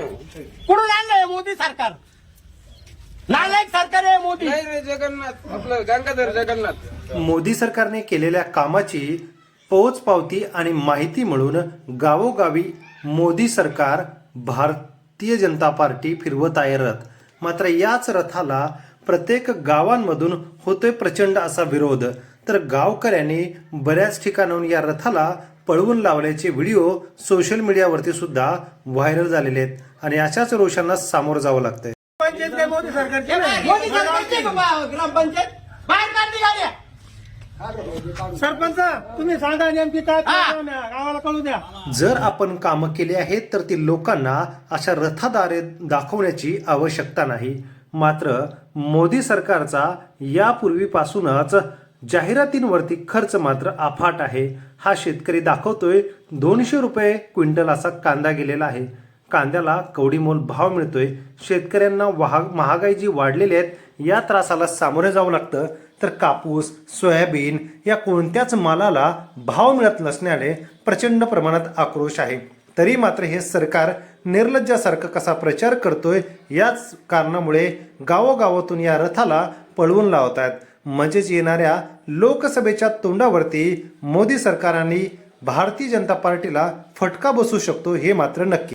कुठून आणलंय मोदी सरकार? नालायक सरकार आहे मोदी. नाही जगन्नाथ. आपलं गंगाधर जगन्नाथ. मोदी सरकारने केलेल्या कामाची पोच पावती आणि माहिती म्हणून गावोगावी मोदी सरकार भारतीय जनता पार्टी फिरवत आहे रथ. मात्र याच रथाला प्रत्येक गावांमधून होतोय प्रचंड असा विरोध. तर गावकऱ्यांनी बऱ्याच ठिकाणाहून या रथाला पळवून लावल्याचे व्हिडिओ सोशल मीडियावरती सुद्धा व्हायरल झालेले आहेत. आणि अशाच रोषांना सामोरं जावं लागतंय. सरपंच तुम्ही सांगा नेमकी काय गावाला कळू द्या. जर आपण कामं केली आहेत तर ती लोकांना अशा रथाद्वारे दाखवण्याची आवश्यकता नाही. मात्र मोदी सरकारचा यापूर्वीपासूनच जाहिरातींवरती खर्च मात्र अफाट आहे. हा शेतकरी दाखवतोय दोनशे रुपये क्विंटल असा कांदा गेलेला आहे. कांद्याला कवडीमोल भाव मिळतोय. शेतकऱ्यांना वाहा महागाई जी वाढलेली आहेत. या त्रासाला सामोरे जावं लागतं. तर कापूस सोयाबीन या कोणत्याच मालाला भाव मिळत नसण्याने प्रचंड प्रमाणात आक्रोश आहे. तरी मात्र हे सरकार निर्लज्जासारखं कसा प्रचार करतोय याच कारणामुळे गावोगावातून या रथाला पळवून लावत आहेत म्हणजेच येणाऱ्या लोकसभेच्या तोंडावरती मोदी सरकारांनी भारतीय जनता पार्टीला फटका बसू शकतो हे मात्र नक्की.